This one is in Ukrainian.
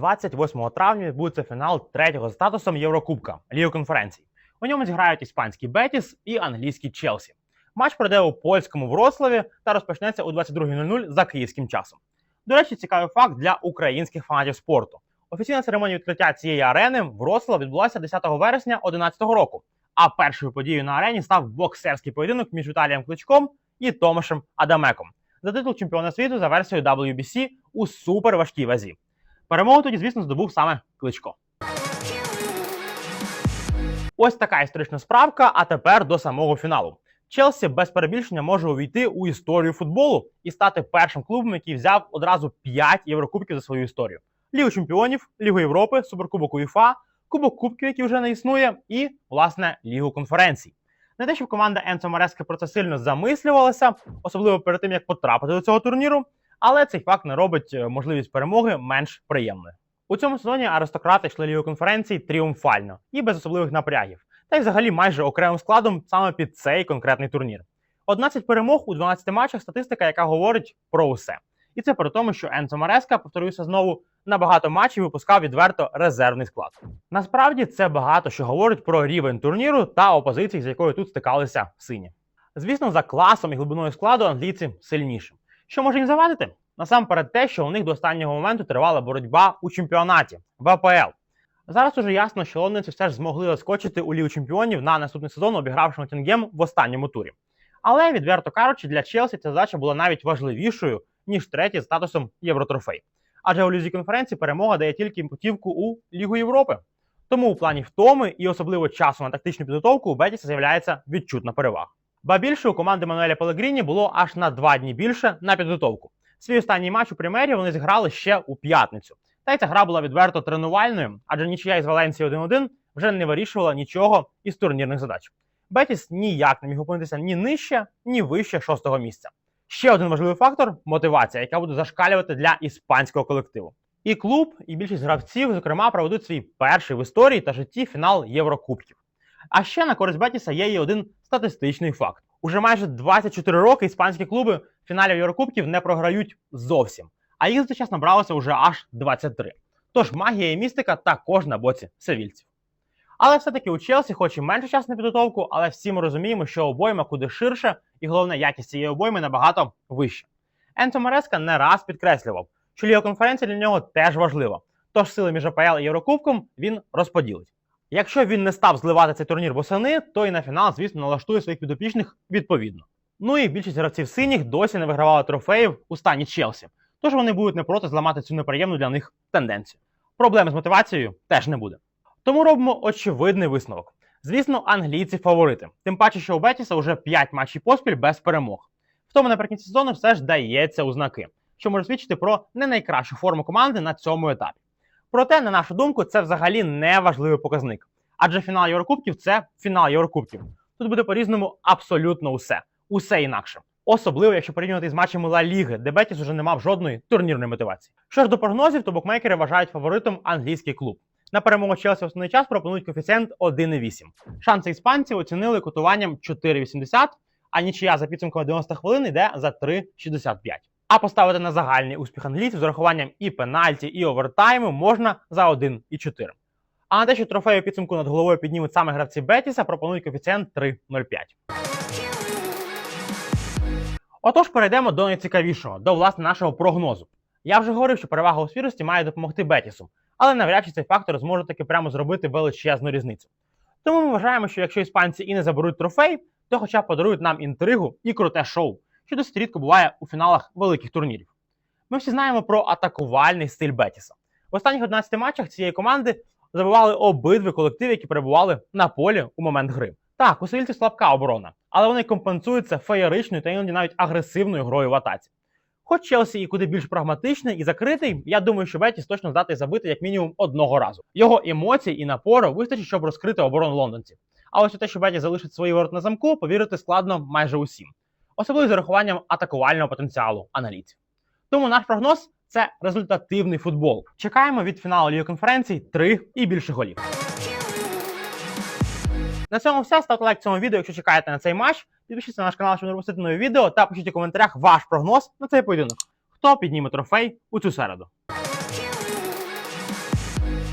28 травня відбудеться фінал третього статусом Єврокубка Ліги конференцій. У ньому зіграють іспанський Бетіс і англійський Челсі. Матч пройде у польському Вроцлаві та розпочнеться у 22.00 за київським часом. До речі, цікавий факт для українських фанатів спорту. Офіційна церемонія відкриття цієї арени Вроцлав відбулася 10 вересня 2011 року. А першою подією на арені став боксерський поєдинок між Віталієм Кличком і Томашем Адамеком за титул чемпіона світу за версією WBC у суперважкій вазі. Перемогу тоді, звісно, здобув саме Кличко. Ось така історична справка. А тепер до самого фіналу. Челсі без перебільшення може увійти у історію футболу і стати першим клубом, який взяв одразу 5 єврокубків за свою історію: Лігу чемпіонів, Лігу Європи, Суперкубок УЄФА, Кубок Кубків, який вже не існує, і власне Лігу конференцій. Не те, щоб команда Енцо Мареска про це сильно замислювалася, особливо перед тим як потрапити до цього турніру, але цей факт не робить е, можливість перемоги менш приємною. У цьому сезоні аристократи йшли Лігу конференцій тріумфально і без особливих напрягів, та й взагалі майже окремим складом саме під цей конкретний турнір. 11 перемог у 12 матчах статистика, яка говорить про усе. І це при тому, що Енцо Мареска, повторюся знову, на багато матчів випускав відверто резервний склад. Насправді це багато що говорить про рівень турніру та опозиції, з якою тут стикалися сині. Звісно, за класом і глибиною складу англійці сильніші. Що може їм завадити? Насамперед те, що у них до останнього моменту тривала боротьба у чемпіонаті в АПЛ. Зараз уже ясно, що лондонці все ж змогли заскочити у Лігу чемпіонів на наступний сезон, обігравши Нотінгем в останньому турі. Але, відверто кажучи, для Челсі ця задача була навіть важливішою, ніж третій статусом Євротрофей. Адже у лізі конференції перемога дає тільки путівку у Лігу Європи. Тому у плані втоми і особливо часу на тактичну підготовку у Бетіса з'являється відчутна перевага. Ба більше у команди Мануеля Пелегріні було аж на два дні більше на підготовку. Свій останній матч у прем'єрі вони зіграли ще у п'ятницю. Та й ця гра була відверто тренувальною, адже нічия із Валенції 1-1 вже не вирішувала нічого із турнірних задач. Бетіс ніяк не міг опинитися ні нижче, ні вище шостого місця. Ще один важливий фактор мотивація, яка буде зашкалювати для іспанського колективу. І клуб, і більшість гравців, зокрема, проведуть свій перший в історії та житті фінал Єврокубків. А ще на користь Бетіса є і один статистичний факт: уже майже 24 роки іспанські клуби фіналів Єврокубків не програють зовсім, а їх за час набралося вже аж 23. Тож магія і містика також на боці севільців. Але все-таки у Челсі, хоч і менше часу на підготовку, але всі ми розуміємо, що обойма куди ширше, і головне, якість цієї обойми набагато вища. Енцо Мареска не раз підкреслював, що Ліга конференція для нього теж важлива. Тож сили між АПЛ і Єврокубком він розподілить. Якщо він не став зливати цей турнір восени, то і на фінал, звісно, налаштує своїх підопічних відповідно. Ну і більшість гравців синіх досі не вигравали трофеїв у стані Челсі. Тож вони будуть не проти зламати цю неприємну для них тенденцію. Проблем з мотивацією теж не буде. Тому робимо очевидний висновок. Звісно, англійці фаворити. Тим паче, що у Бетіса вже 5 матчів поспіль без перемог. В тому наприкінці сезону все ж дається у знаки, що може свідчити про не найкращу форму команди на цьому етапі. Проте, на нашу думку, це взагалі не важливий показник. Адже фінал Єврокубків це фінал Єврокубків. Тут буде по-різному абсолютно усе. Усе інакше. Особливо, якщо порівнювати з матчами Ла Ліги, де Бетіс уже не мав жодної турнірної мотивації. Що ж до прогнозів, то букмекери вважають фаворитом англійський клуб. На перемогу Челсі в основний час пропонують коефіцієнт 1,8. Шанси іспанців оцінили котуванням 4,80, а нічия за підсумком 90 хвилин йде за 3,65. А поставити на загальний успіх англійців з урахуванням і пенальті, і овертайму можна за 1,4. А на те, що трофею підсумку над головою піднімуть саме гравці Бетіса, пропонують коефіцієнт 3,05. Отож, перейдемо до найцікавішого, до власне нашого прогнозу. Я вже говорив, що перевага у свіжості має допомогти Бетісу, але навряд чи цей фактор зможе таки прямо зробити величезну різницю. Тому ми вважаємо, що якщо іспанці і не заберуть трофей, то хоча б подарують нам інтригу і круте шоу, що досить рідко буває у фіналах великих турнірів. Ми всі знаємо про атакувальний стиль Бетіса. В останніх 11 матчах цієї команди забивали обидві колективи, які перебували на полі у момент гри. Так, у сильців слабка оборона, але вони компенсуються феєричною та іноді навіть агресивною грою в атаці. Хоч Челсі і куди більш прагматичний і закритий, я думаю, що Бетіс точно здатний забити як мінімум одного разу. Його емоцій і напору вистачить, щоб розкрити оборону лондонців. А ось у те, що Бетіс залишить свої ворот на замку, повірити складно майже усім, особливо з урахуванням атакувального потенціалу аналітів. Тому наш прогноз це результативний футбол. Чекаємо від фіналу Ліги конференцій 3 і більше голів. На цьому все. Ставте лайк цьому відео, якщо чекаєте на цей матч. Підпишіться на наш канал, щоб не пропустити нові відео, та пишіть у коментарях ваш прогноз на цей поєдинок. Хто підніме трофей у цю середу?